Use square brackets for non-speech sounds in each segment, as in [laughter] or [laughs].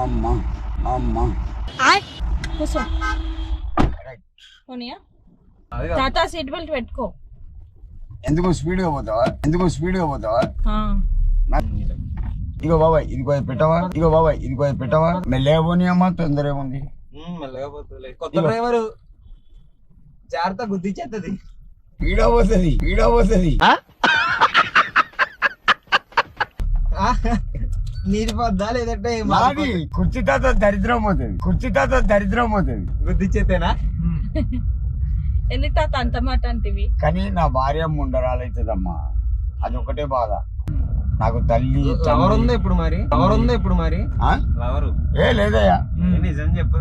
అమ్మా అమ్మా. కూర్చో. పోనీయా? సీట్ బెల్ట్ పెట్టుకో. ఎందుకు స్పీడ్గా పోతావా? ఎందుకు స్పీడ్గా పోతావా ఇగో బాబాయ్ ఇది కొంచెం పెట్టవా? ఇగో బాబాయ్ ఇది కొంచెం పెట్టవా? మెల్లగా పోనీ అమ్మా తొందర ఏముంది మెల్లగా పోతుంది కొత్త డ్రైవర్ జాగ్రత్త గుద్దిచ్చేస్తుంది ఈడ పోతుంది ఈడ పోతుంది. [laughs] నీది పొద్దా లేదంటే నాది కుర్చీ తాత దరిద్రం పోతుంది కుర్చీ తాత దరిద్రం పోతుంది గుద్దిచ్చేతేనా ఎందుకు తాత అంత మాట అంటివి? కానీ నా భార్య ముండరాలవుతుందమ్మా అది ఒకటే బాధ. నాకు తల్లి లవర్ ఉందా ఇప్పుడు మరి? లవర్ ఉందా ఇప్పుడు మరి? ఆ? లవరు ఏ లేదయ్యా. నిజం చెప్పు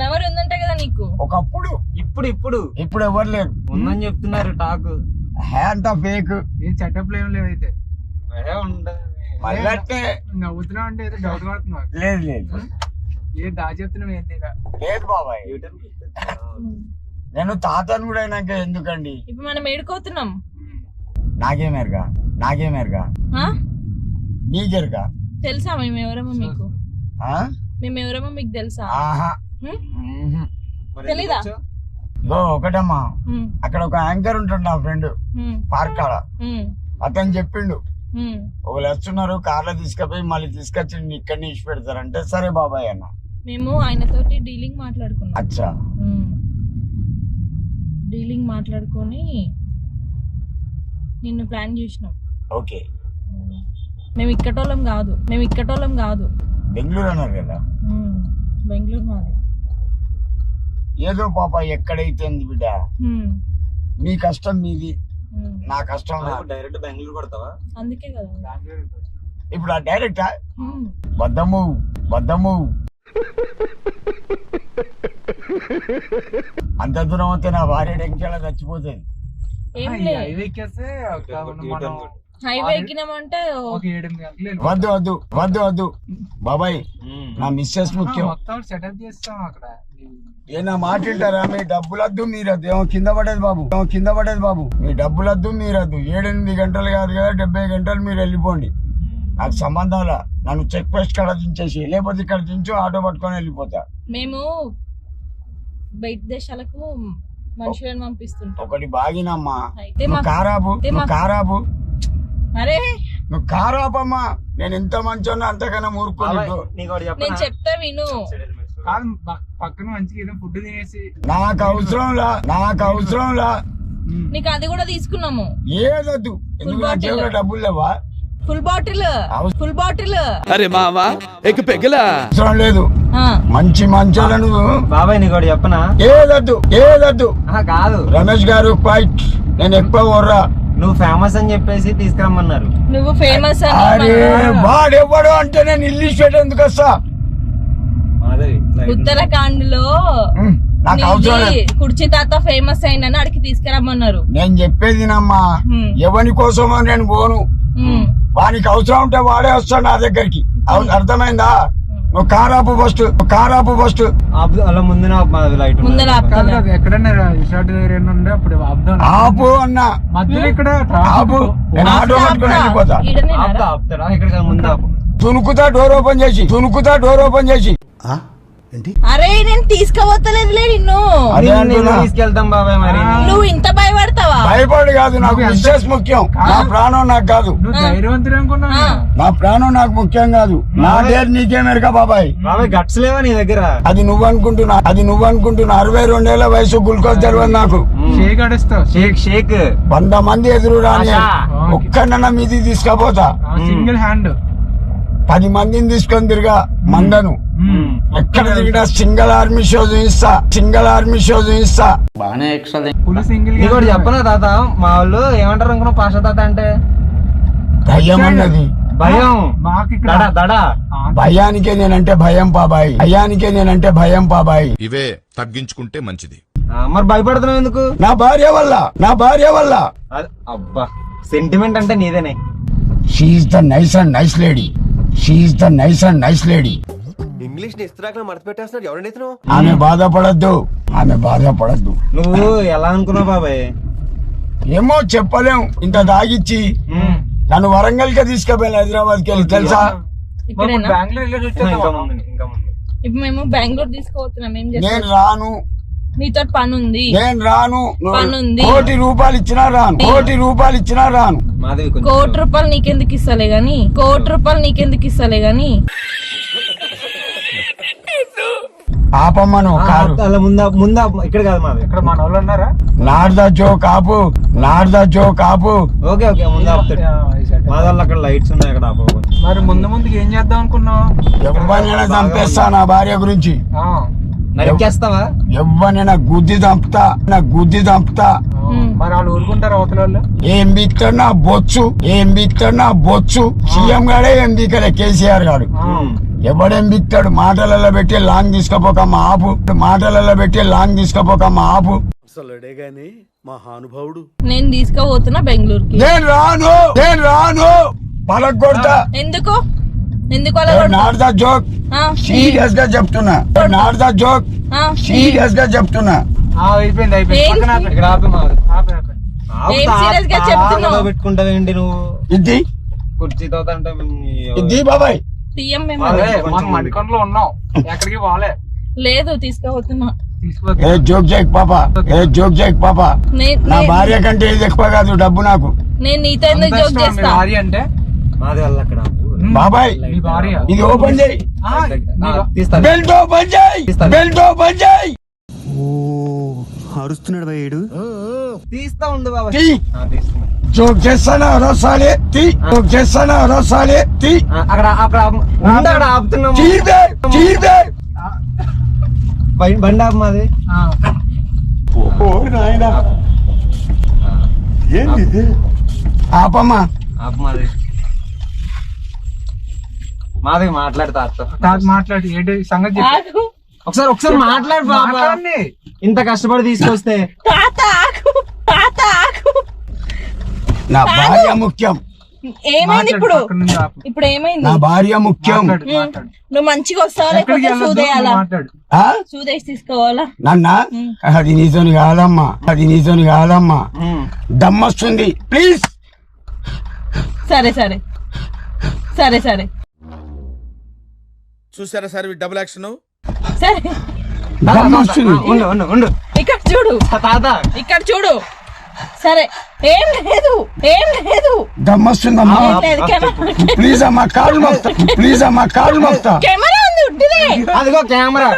లవర్ ఉందంట కదా నీకు? ఒకప్పుడు. ఇప్పుడు ఇప్పుడు. ఇప్పుడు ఎవరు లేరు. ఉందని చెప్తున్నారు టాక్. హే అంతా ఫేక్ ఏం చెట్టప్లు ఏం లేవైతే. ఉండదు మళ్ళీ అంటే నవ్వుతున్నావు అంటే ఏదో డౌట్ పడుతున్నావు. లేదు లేదు. ఏ దాచి చెప్తున్నావు ఏంటి ఇక? లేదు బాబాయ్. నేను తాతను కూడా అయినాక ఎందుకండి? ఇప్పుడు మనం ఏడుకోతున్నాం. నాకేమేరుగా నాకేమేరుగా ఆ? నీకెరుగా? తెలుసా మేము ఎవరమో మీకు? ఆ? మేము ఎవరమో మీకు తెలుసా? తెలీదా? ఇగో ఒకటమ్మా. అక్కడ ఒక యాంకర్ ఉంటాడు నా ఫ్రెండ్. పార్క్ కాడ. అతను చెప్పిండు. ఒకళ్ళు వస్తున్నారు కార్లో తీసుకుపోయి మళ్ళీ తీసుకొచ్చి ఇక్కడ నుంచి పెడతారంటే సరే బాబాయ్ అన్న. మేము ఆయనతోటి డీలింగ్ మాట్లాడుకున్నాం. అచ్చా. డీలింగ్ మాట్లాడుకొని నిన్ను ప్లాన్ చేసినాం. ఓకే. మేము ఇక్కటోళ్ళం కాదు. మేము ఇక్కటోళ్ళం కాదు. బెంగళూరు అన్నారు కదా. బెంగళూరు మాది. ఏదో పాప ఎక్కడైతే బిడ్డ. మీ కష్టం మీది. నా కష్టం. డైరెక్ట్ బెంగళూరు కొడతావా? అందుకే కదా. ఇప్పుడు ఆ డైరెక్ట్. బద్దము బద్దము. అంత దూరం వస్తే నా భార్య టెన్షన్ చచ్చిపోతుంది. హైవే ఎక్కినామంటే. వద్దు వద్దు వద్దు వద్దు. బాబాయ్. నా మిస్సెస్ ముఖ్యం. మొత్తం సెటప్ చేస్తాం అక్కడ. ఏ నా మాట వింటారా మీ డబ్బులద్దు మీరద్దు. ఏమో కింద పడేది బాబు. ఏమో కింద పడేది బాబు. మీ డబ్బులద్దు మీరద్దు. ఏడెనిమిది గంటలు కాదు కదా డెబ్బై గంటలు మీరు వెళ్ళిపోండి. నాకు సంబంధంలా నన్ను చెక్ పోస్ట్ కాడ దించేసి లేకపోతే ఇక్కడ దించు ఆటో పట్టుకొని వెళ్ళిపోతా. మేము బయట దేశాలకు మనుషులను పంపిస్తుంటాం. ఒకటి బాగినమ్మా. అయితే నువ్వు మా కారాపు అయితే నువ్వు మా- కారాపు. అరే! నువ్వు కారాపమ్మా. నేను ఎంత మంచోన్నా అంతకన్నా ఊరుకోలేదు నీకు ఒకటి నేను? చెప్తా విను. కాదు పక్కన మంచిగా ఏదో ఫుడ్ తినేసి. నాకు అవసరంలా నాకు అవసరంలా. ఉమ్, నీకు అది కూడా తీసుకున్నాము. ఏదొద్దు. ఎందుకు నా డబ్బులు లేవా? ఫుల్ బాటిల్ ఫుల్ బాటిల్ అరే మావా ఎక్ పెగలా అవసరం లేదు. మంచి మంచోళ్ళను బాబాయ్ నీకు ఒకటి చెప్పనా? ఏదొద్దు ఏదొద్దు. ఆహా, కాదు. రమేష్ గారు ఫైట్ నేను ఎక్కువ కొర్రా నువ్వు ఫేమస్ అని చెప్పేసి తీసుకురమ్మన్నారు. నువ్వు ఫేమస్ వాడెవ్వడు అంటే నేను ఇల్లు ఇచ్చేట ఎందుకు వస్తా. ఉత్తరాఖండ్లో కుర్చీ తాత ఫేమస్ అయిందని అడిగి తీసుకురమ్మన్నారు. నేను చెప్పేది నమ్మా. ఎవరి కోసమో నేను పోను. వానికి అవసరం ఉంటే వాడే వస్తాడు నా దగ్గరికి. అర్థమైందా? నువ్వు కారాపు ఫస్ట్ నువ్వు కారాపు ఫస్ట్ ఆపు- అలా ముందున ఆపు ఎక్కడన్నా రిసార్ట్ దగ్గర ఉండే అప్పుడు అన్నా. మధ్యలో ఇక్కడ ఆపు. నేను ఆటో ఆపుతా, పట్టుకొని ఆపుతా. వెళ్ళిపోతా. ఈడనే ఆపుతా రారా? ఆపుతారా ఇక్కడ కాదు, ముందు ఆపు. తునుకుతా డోర్ ఓపెన్ చేసి. తునుకుతా డోర్ ఓపెన్ చేసి. అరే నేను తీసుకుపోతలేదులే నిన్ను. తీసుకెళ్తాం బాబాయ్ మరి. నువ్వు ఇంత భయపడతావా? భయపడు కాదు నాకు విశేష ముఖ్యం. నా ప్రాణం నాకు కాదు. నా ప్రాణం నాకు ముఖ్యం కాదు. నా డేర్ నీకేమెరక బాబాయ్. బాబాయ్ గట్స్ లేవా నీ దగ్గర? అది నువ్వు అనుకుంటున్నా అది నువ్వు అనుకుంటున్నా. అరవై రెండేళ్ళ వయసు గ్లూకోజ్ తెలియదు నాకు. షేక్ ఆడిస్తావు. షేక్ షేక్. వంద మంది ఎదురు రాని. ఒక్కడన్నా మీది తీసుకపోతా. Single hand. పది మందిని తీసుకొని తిరిగా మందను. ఎక్కడ తిరిగినా సింగల్ ఆర్మీ షో చూపిస్తా సింగల్ ఆర్మీ షో చూపిస్తా. సింగిల్ ఒకటి చెప్పనా తాత? మా వాళ్ళు ఏమంటారు అనుకున్నావు? పాష తాత అంటే? భయం అన్నది. భయం. భయానికే నేనంటే భయం పాబాయి భయానికే నేనంటే భయం పాబాయి ఇవే తగ్గించుకుంటే మంచిది. మరి భయపడుతున్నావు ఎందుకు? నా భార్య వల్ల నా భార్య వల్ల. అబ్బా. సెంటిమెంట్ అంటే నీదేనే. She's the nice and nice lady she's the nice and nice lady ఇంగ్లీష్ని ఇస్త్రాకులో మడత పెట్టేస్తున్నాడు ఎవరండి ఇతను? ఆమె బాధపడద్దు. ఆమె బాధపడద్దు. నువ్వు ఎలా అనుకున్నావు బాబాయ్? ఏమో చెప్పలేం. ఇంత దాగిచ్చి. నన్ను వరంగల్కి తీసుకుపోయాను హైదరాబాద్కి వెళ్ళి తెలుసా? ఇప్పుడు మేము బెంగళూరు తీసుకోవచ్చున్నాం నేను రాను. నీతో పని ఉంది నేను రాను. నువ్వు పనుంది. కోటి రూపాయలు ఇచ్చినా రాను. కోటి రూపాయలు ఇచ్చినా రాను. కోటి రూపాయలు నీకెందుకు ఇస్తలే గాని? కోటి రూపాయలు నీకెందుకు ఇస్తలే గాని? ఆపమ్మను కారు. అలా ముందా ముందా ఇక్కడ కాదు మాది ఇక్కడ మన వాళ్ళు ఉన్నారా? నార్దా జో కాపు నార్దా జో కాపు. ఓకే ఓకే ముందా అక్కడ లైట్స్ ఉన్నాయి అక్కడ ఆపు కొంచెం. మరి ముందు ముందుకు ఏం చేద్దాం అనుకున్నావు? చంపేస్తా నా భార్య గురించి. నరికేస్తావా ఎవరినైనా గుద్ది చంపుతా నా గుద్ది చంపుతా ఆ. మరి వాళ్ళు ఊరుకుంటారు అవతల వాళ్ళు? ఏం బిక్తాడు నా బొచ్చు? ఏం బిక్తాడు నా బొచ్చు? సీఎం గాడే ఏం బిక్కలే కేసీఆర్ గాడు. ఎవడేం బిక్తాడు మాటలలో పెట్టి లాంగ్ తీసుకపోకమ్మ ఆపు. మాటలలో పెట్టి లాంగ్ తీసుకపోకమ్మ ఆపు. అసలుడే గాని మహానుభావుడు నేను తీసుకుపోతున్నా బెంగళూరుకి. నేను రాను! నేను రాను! పలకొడతా ఎందుకు? ఎందుకు జోక్ ఆ, సీరియస్గా చెప్తున్నా. జోక్ ఆ, సీరియస్గా చెప్తున్నా. అయిపోయింది అయిపోయింది? పెట్టుకుంటావేంటి నువ్వు? ఇది కుర్చీతో ఇది బాబాయ్. ఉన్నాం ఎక్కడికి పోలే. లేదు తీసుకుపోతున్నా. ఏ జోక్ చేయక్ పాప. ఏ జోక్ చేయక్ పాప. నే- భార్య కంటే ఇది ఎక్కువ కాదు డబ్బు నాకు. నేను నీతో ఎందుకు జోక్ చేస్తా? భార్య అంటే? మాది వల్ల అక్కడ. బాబాయ్ ఇది ఓపెన్ చేయి. బెల్ట్ ఓపెన్ చేయి. బెల్ట్ ఓపెన్ చేయి. అరుస్తున్నాడు భయ్యుడు తీస్తా ఉండు బాబా. జోక్ చేస్తానా రసాలే? తీ. జోక్ చేస్తానా రసాలే? తీ. అక్కడ అక్కడ అక్కడ ఆపుతున్నాము. చీర్బే చీర్బే. బం- బండి ఆపు మాది. ఆ, ఆపమ్మా. ఆపు మాది మాట్లాడతా తాత మాట్లాడి. ఏంటి? సంగతి చెప్పు. ఆగు. ఒకసారి ఒకసారి మాట్లాడు బాబా. మాట్లాడండి. ఇంత కష్టపడి తీసుకొస్తే. తాత ఆకు తాత ఆకు నా భార్య ముఖ్యం. ఏమైంది మాట్లాడు, ఇప్పుడు? పక్కన నుంచి ఆపు. ఇప్పుడు ఏమైంది? నా భార్య ముఖ్యం. మాట్లాడు, ఉమ్, మాట్లాడు. నువ్వు మంచిగా వస్తావా ఎక్కడికి లేకపోతే వెళ్ళొద్దు, సూదేయాలా? నువ్వు మాట్లాడు. ఆ? సూదేసి తీసుకోవాలా? నన్న అది నీతోని కాదమ్మా. అది నీతోని కాదమ్మా. దమ్మొస్తుంది. ప్లీజ్. సరే సరే. సరే సరే. చూసారా సార్ డబుల్ యాక్షన్ ఇక్కడ చూడు. తాత. ఇక్కడ చూడు. సరే ఏం లేదు ఏం లేదు. దమ్మొస్తుందమ్మా ప్లీజ్ అమ్మా కాళ్ళు మొక్తా ప్లీజ్ అమ్మా కాళ్ళు మొక్తా కెమెరా ఉంది ఉట్టిదే అదిగో కెమెరా.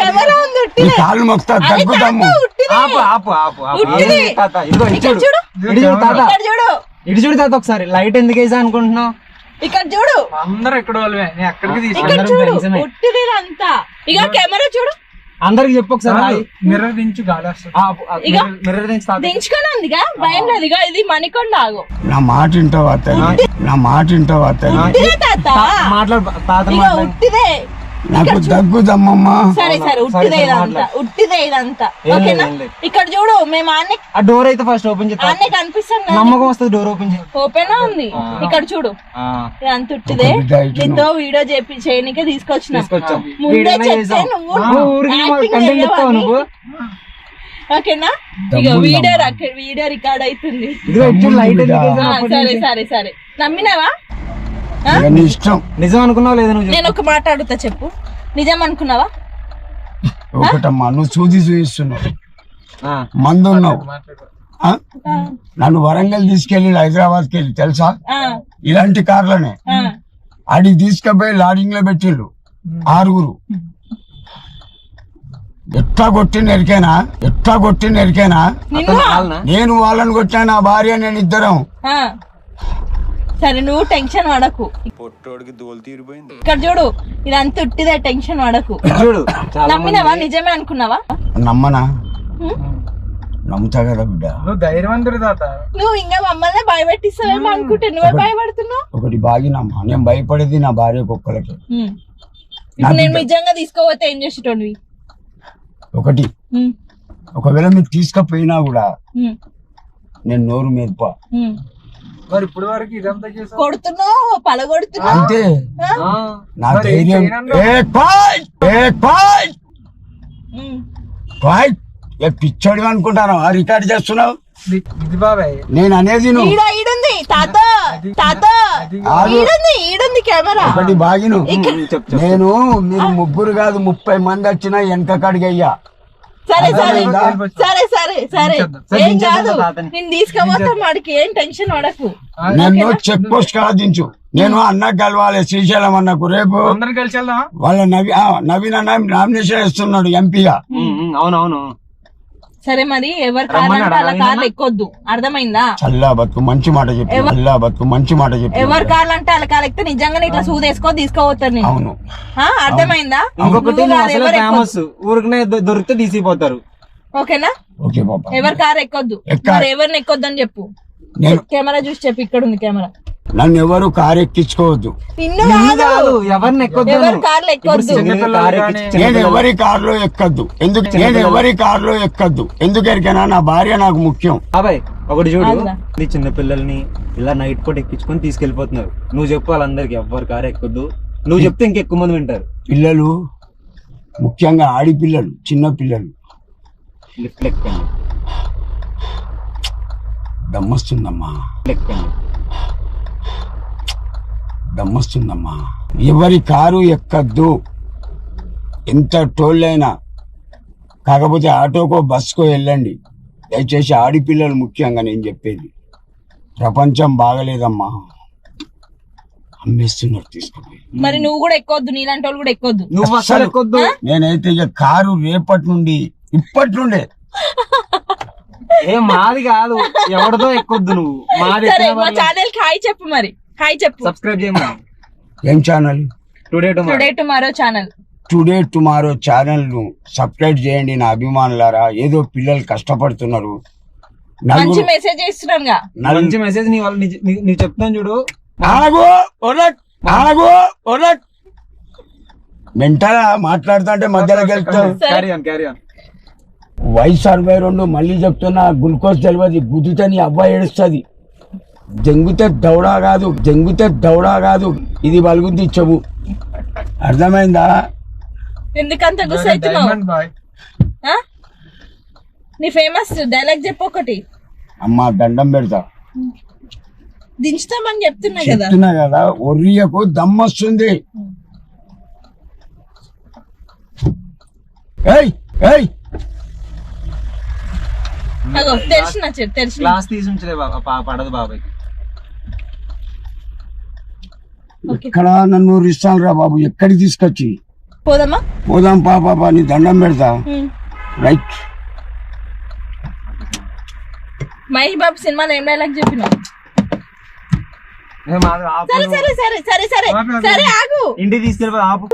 కెమెరా ఉంది ఉట్టిదే కాళ్ళు. ఆపు ఆపు ఆపు ఉట్టిది. ఇదిగో ఇటు ఇక్కడ చూడు. చూడు ఇటు చూడు తాత. ఇటు చూడు తాత ఒకసారి. లైట్ ఎందుకు వేసా అనుకుంటున్నావు? ఇక్కడ చూడు. అందరూ ఎక్కడ వాళ్ళమే? నేను ఎక్కడికి ఇక్కడ తీసుకెళ్ళి అందరం చూడు అంతా. ఇక కెమెరా చూడు. అందరికి చెప్పు ఒకసారి. మిర్రర్ దించు గాలి వస్తుంది. ఇక. మిర్రర్- దించి దించుకొని ఉందిగా భయం లేదుగా ఇది మణికొండ ఆగు నా మాట వింటావా తల్లి? నా మాట వింటావా తల్లి? ఉట్టిదే తాత. మాట్లాడు తాత ఇక మాట్లాడు. ఉట్టిదే. నాకు దగ్గుదమ్మమ్మా సరే సరే ఉట్టిదే సరే, ఇదంతా. ఉట్టిదే ఇదంతా. ఓకేనా. ఇక్కడ చూడు మేము ఆన్నే ఆ డోర్ అయితే ఫస్ట్ ఓపెన్ చేస్తా ఆన్నే కనిపిస్తాం కదా నమ్మకం వస్తుంది డోర్ ఓపెన్ చేయి ఓపెన్ ఉంది. ఇక్కడ చూడు. ఆ, ఇదంతా ఉట్టిదే. నీతో వీడియో చేపి చేయనికే తీసుకొచ్చిన. తీసుకొచ్చాం. ముందే చెప్తే చేసాం. నువ్వు నువ్వు ఓకేనా? ఇక వీడియో వీడియో రికార్డ్ అవుతుంది సరే. సరే సరే. నమ్మినావా? నీ ఇష్టం. నిజం అనుకున్నావు లేదా నువ్వు నేను ఒక మాట అడుగుతా చెప్పు. నిజం అనుకున్నావా? ఒకటమ్మా నువ్వు చూసి చూపిస్తున్నావు మందు ఉన్నావు? నన్ను వరంగల్ తీసుకెళ్ళి హైదరాబాద్కి వెళ్ళి తెలుసా? ఇలాంటి కార్లనే. ఆడికి తీసుకుపోయి లాడింగ్లో పెట్టిండు ఆరుగురు. ఎట్లా కొట్టిన ఎరికేనా? ఎట్లా అతను వాళ్ళనా? నేను వాళ్ళని కొట్టినా నా భార్య నేను ఇద్దరం. ఆ. సరే నువ్వు టెన్షన్ పడకు. పొట్టోడికి దోలు తీరిపోయింది. ఇక్కడ చూడు ఇదంతా ఉట్టిదే టెన్షన్ పడకు. చూడు చాలా నమ్మినావా? నిజమే అనుకున్నావా? నమ్మనా? నమ్ముతా కదా బిడ్డ. నువ్వు ధైర్యవంతుడు తాత. నువ్వు ఇంకా మమ్మల్ని భయపెట్టిస్తావేమో అనుకుంటే నువ్వే భయపడుతున్నావు? ఒకటి బాగినమ్మా. నేను భయపడేది నా భార్య కుక్కలకి. ఇప్పుడు నేను నిజంగా తీసుకోపోతే ఏం చేసేటోడివి? ఒకటి. ఒకవేళ మీరు తీసుకపోయినా కూడా. నేను నోరు హ్మ్. మరి ఇప్పుడు వరకు ఇదంతా చేసావు కొడుతున్నావు పలగొడుతున్నావు. అంతే. ఆ, నా ధైర్యం. పిచ్చోడి అనుకుంటాను ఆ రికార్డ్ చేస్తున్నావు? ఇది- బాబాయ్. నేను అనేది ఈడుంది తాత తాత. ఆగు. ఈడుంది ఈడుంది కెమెరా. ఒకటి బాగిను. చెప్పు నేను మీరు ముగ్గురు కాదు ముప్పై మంది వచ్చినా వెనక కడిగయ్యా సరే సరే? సరే సరే సరే. ఏం కాదు. నేను తీసుకుపోతా వాడికి ఏం టెన్షన్ పడకు. నన్ను చెక్ పోస్ట్ కాదించు నేను అన్న కలవాలి శ్రీశైలం అన్నకు రేపు అందరం కలిసి వెళ్దాం వాళ్ళ నవీ ఆ, నవీన్ అన్న నామినేషన్ ఇస్తున్నాడు ఎంపీగా. అవునవును. సరే మరి ఎవరి కార్లు అంటే అలా కార్లు ఎక్కొద్దు. అర్థమైందా? చల్లా బతుకు మంచి మాట చెప్పి. చల్లా బతుకు మంచి మాట చెప్పి. ఎవరి కార్లు అంటే అలా కార్లు ఎక్కితే నిజంగానే ఇట్లా సూదేసుకో తీసుకోపోతారు నేను అవును. ఆ, అర్థమైందా? ఇంకొకటి ఫేమస్ ఊరికనే దొరికితే తీసిపోతారు. ఓకేనా? ఓకే బాబా. ఎవరి కార్ ఎక్కొద్దు. ఎవరిని ఎక్కొద్దు అని చెప్పు కెమెరా చూసి చెప్పు ఇక్కడ ఉంది కెమెరా. నన్ను ఎవరు కారు ఎక్కించుకోవద్దు నిన్ను కాదు. ఎవరిని ఎవరి కార్లు ఎక్కొద్దు. నేను ఎవరి కారులో ఎక్కద్దు? ఎందుకు? నేను ఎవరి కారులో ఎక్కద్దు? ఎందుకు ఎరికైనా నా భార్య నాకు ముఖ్యం. బాబాయ్ ఒకటి చూడు? ఈ చిన్న పిల్లల్ని ఇలా నైట్ పూట ఎక్కించుకొని తీసుకెళ్ళిపోతున్నారు నువ్వు చెప్పు వాళ్ళందరికి ఎవ్వరు కారు ఎక్కొద్దు. నువ్వు చెప్తే ఇంకెక్కువ మంది వింటారు. పిల్లలు ముఖ్యంగా ఆడిపిల్లలు చిన్న పిల్లలు. లిఫ్ట్ దమ్మొస్తుందమ్మా ఎక్కండి దమ్మొస్తుందమ్మా ఎవరి కారు ఎక్కద్దు. ఎంత టోళ్ళైనా. కాకపోతే ఆటోకో బస్కో వెళ్ళండి. దయచేసి ఆడిపిల్లలు ముఖ్యంగా నేను చెప్పేది. ప్రపంచం బాగలేదమ్మా. అమ్మేస్తున్నారు తీసుకుపోయి. మరి నువ్వు కూడా ఎక్కొద్దు నీలాంటి వాళ్ళు కూడా ఎక్కొద్దు. నువ్వు అసలు ఎక్కొద్దు. నేనైతే ఇక కారు రేపటి నుండి ఇప్పటి నుండే ఏ మాది కాదు ఎవరిదో ఎక్కొద్దు నువ్వు. మాది ఛానల్కి హాయ్ చెప్పు మరి. హాయ్ చెప్పు. సబ్స్క్రైబ్ ఏం channel? Today tomorrow today tomorrow channel today tomorrow ఛానల్ను సబ్స్క్రైబ్ చేయండి నా అభిమానులారా. ఏదో పిల్లలు కష్టపడుతున్నారు. మంచి మెసేజ్ ఇస్తున్నానుగా మంచి మెసేజ్ నీ వాళ్ళు నీకు చెప్తాను చూడు. ఆగు ఒరట్ ఆగు ఒరట్ మెంటలా మాట్లాడుతుంటే మధ్యలోకి వెళ్తాం క్యారీ ఆన్ క్యారీ ఆన్ వయసు అరవై రెండు మళ్ళీ చెప్తున్నా గ్లూకోజ్ తెలియదు గుద్దుతే నీ అబ్బాయి ఏడుస్తుంది. జంగుతే దౌడా కాదు జంగుతే దౌడా కాదు. ఇది బలుగుద్ది చెవు అర్థమైందా? ఎందుకంత ఆ? నీ ఫేమస్ డైలాగ్ చెప్పు ఒకటి. అమ్మా దండం పెడతా. దించుతామని చెప్తున్నా కదా. చెప్తున్నా కదా ఒర్రియకు దమ్మొస్తుంది ఏయ్ ఏయ్. అగో తెలిసిన చెప్పు తెలిసిన క్లాస్ తీసి ఉంచలే పడదు బాబాయ్ ఎక్కడ నన్ను రిస్తాను రా బాబు ఎక్కడికి తీసుకొచ్చి? పోదమ్మా పోదాం పాపా నీ దండం పెడతా. రైట్. మహేష్ బాబు సినిమాలో ఏం డైలాగ్ చెప్పినావు? సరే సరే సరే సరే సరే సరే ఆగు. ఇంటికి తీసుకెళ్ళిపో ఆపు.